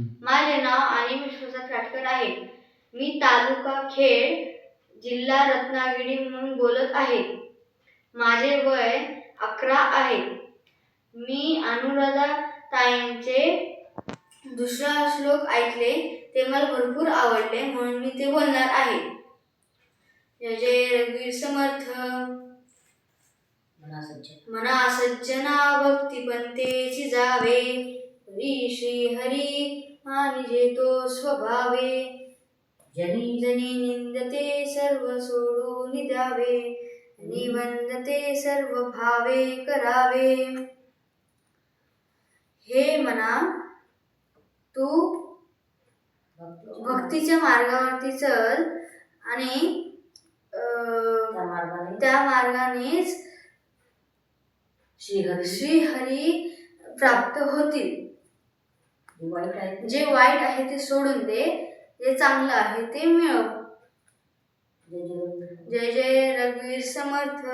माझे नाव आणि विश्वनाथ काटकर आहे. मी तालुका खेड जिल्हा रत्नागिरी म्हणून बोलत आहे. माझे वय अकरा आहे. मी अनुराधा ताईंचे दुसरा श्लोक ऐकले ते मला भरपूर आवडले म्हणून मी ते बोलणार आहे. जय रघुवीर समर्थ. म्हणा सज्जन मना सज्जना भक्ती पंतेची जावे. हरी श्री हरी आणि जे तो स्वभावे। जनी जनी निंदते सर्व सोडून द्यावे निवंदते सर्व भावे करावे। हे मना तू भक्तीच्या मार्गावरती चल आणि त्या मार्गाने. त्या मार्गानेच श्रीहरी श्रीहरी प्राप्त होतील. वाईट आहे ते जे वाईट आहे ते सोडून दे जे चांगलं आहे ते मिळव. जय जय रघुवीर समर्थ.